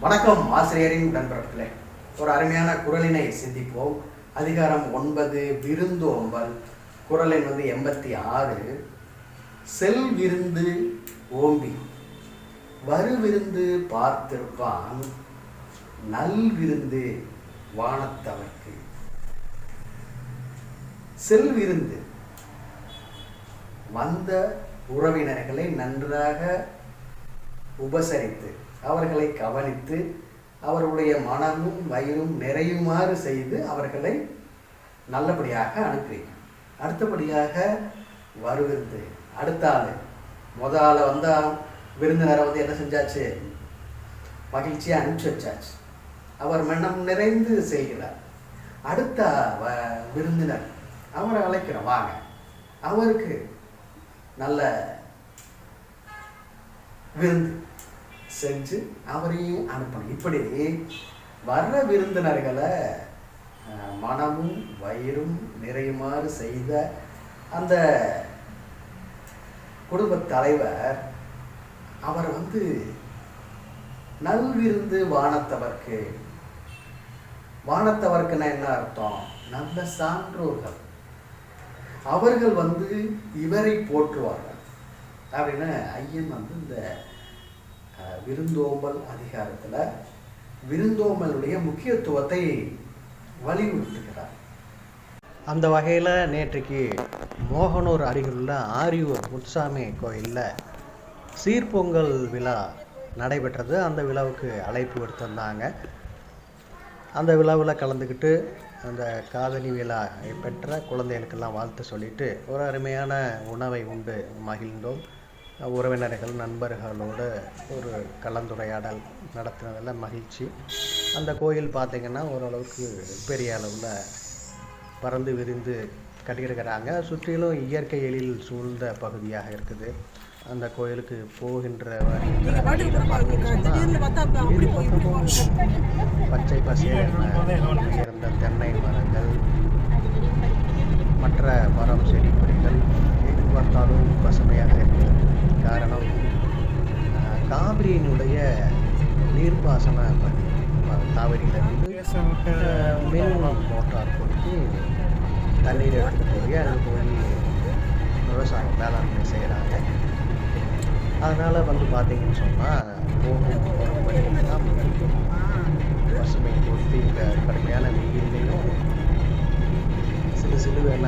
வணக்கம் ஆசிரியரின் உடன்பிறப்பிலே ஒரு அருமையான குரலினை சிந்திப்போம். அதிகாரம் ஒன்பது விருந்தோம்பல் குரல் குரலின் வந்து எண்பத்தி ஆறு. செல் விருந்து ஓம்பி. வரு விருந்து பார்த்திருப்பான். நல் விருந்து வானத்தவர்க்கு. செல் விருந்து. வந்த உறவினர்களை நன்றாக உபசரித்து அவர்களை கவனித்து அவர்களுடைய மனமும் வயிறும் நிறையுமாறு செய்து அவர்களை நல்லபடியாக அனுப்புவீங்க அடுத்தபடியாக வருவிருந்து அடுத்த ஆள். முத ஆளை வந்தால் விருந்தினரை வந்து என்ன செஞ்சாச்சு? மகிழ்ச்சியாக அனுப்பிச்சு வச்சாச்சு. அவர் மனம் நிறைந்து செய்கிறார். அடுத்த வ- விருந்தினர் அவரை அழைக்கிறோம் வாங்க. அவருக்கு நல்ல விருந்து. செஞ்சு அவரையும் அனுப்பணும். இப்படி வர்ற விருந்தினர்களை மனமும் வயிறும் நிறையுமாறு செய்த அந்த குடும்பத் தலைவர் அவர் வந்து நல்விருந்து வானத்தவர்க்கு வானத்தவர்க்குன்னா என்ன அர்த்தம்? நல்ல சான்றோர்கள். அவர்கள் வந்து இவரை போற்றுவார்கள். அப்படின்னு ஐயன் வந்து இந்த விருந்தோம்பல் அதிகாரத்தில் விருந்தோம்பலுடைய முக்கியத்துவத்தை வலியுறுத்துகிறார். அந்த வகையில் நேற்றைக்கு மோகனூர் அருகிலுள்ள ஆரியூர் முத்துசாமி கோயிலில் சீர்பொங்கல் விழா நடைபெற்றது. அந்த விழாவுக்கு அழைப்பு விடுத்திருந்தாங்க. அந்த விழாவில் கலந்துக்கிட்டு அந்த காதலி விழா பெற்ற குழந்தைகளுக்கெல்லாம் வாழ்த்து சொல்லிட்டு ஒரு அருமையான உணவை உண்டு மகிழ்ந்தோம். உறவினர்கள் நண்பர்களோடு ஒரு கலந்துரையாடல் நடத்தினதில் மகிழ்ச்சி. அந்த கோயில் பார்த்திங்கன்னா ஓரளவுக்கு பெரிய அளவில் பறந்து விரிந்து கட்டியிருக்கிறாங்க. சுற்றிலும் இயற்கை எழில் சூழ்ந்த பகுதியாக இருக்குது. அந்த கோயிலுக்கு போகின்ற. பச்சை பசேர்ன தென்னை மரங்கள் மற்ற மரம் செடி கொடிகள் பார்த்தாலும் பசுமையாக இருக்கிறது. காரணம் காவிரியினுடைய நீர்ப்பாசன பணி காவிரியிலிருந்து ஆஹ், மோட்டார் கொடுத்து தண்ணீர் எடுத்துட்டு போய் அங்கே போய் விவசாயம் வேளாண்மை செய்கிறாங்க அதனால் வந்து பார்த்தீங்கன்னு சொன்னால் போகும் போகும் வழியெல்லாம் பசுமை கொடுத்து இந்த கடுமையான வெயிலையும் சிறு சிலுவென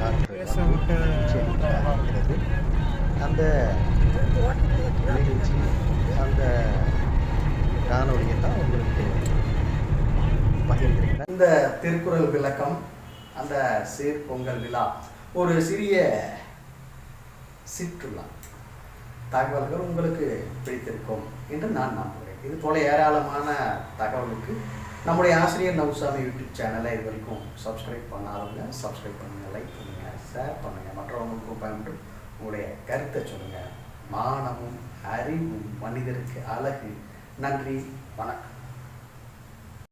காற்று அந்த நிகழ்ச்சி அந்த காணொலியை தான் உங்களுக்கு பகிர்ந்திருக்கிறேன். இந்த திருக்குறள் விளக்கம் அந்த சீர்பொங்கல் விழா ஒரு சிறிய சிற்றுலா தகவல்கள் உங்களுக்கு பிடித்திருக்கும் என்று நான் நம்புகிறேன். இது போல ஏராளமான தகவலுக்கு நம்முடைய ஆசிரியர் நவுசாமி யூடியூப் சேனலை இது வரைக்கும் சப்ஸ்கிரைப் பண்ணாதவங்க சப்ஸ்கிரைப் பண்ணுங்கள் லைக் பண்ணுங்கள் ஷேர் பண்ணுங்கள் மற்றவங்களுக்கும் பயன்பட்டு உங்களுடைய கருத்தை சொல்லுங்கள் மானமும் அறிவும் மனிதருக்கு அழகு. நன்றி வணக்கம்.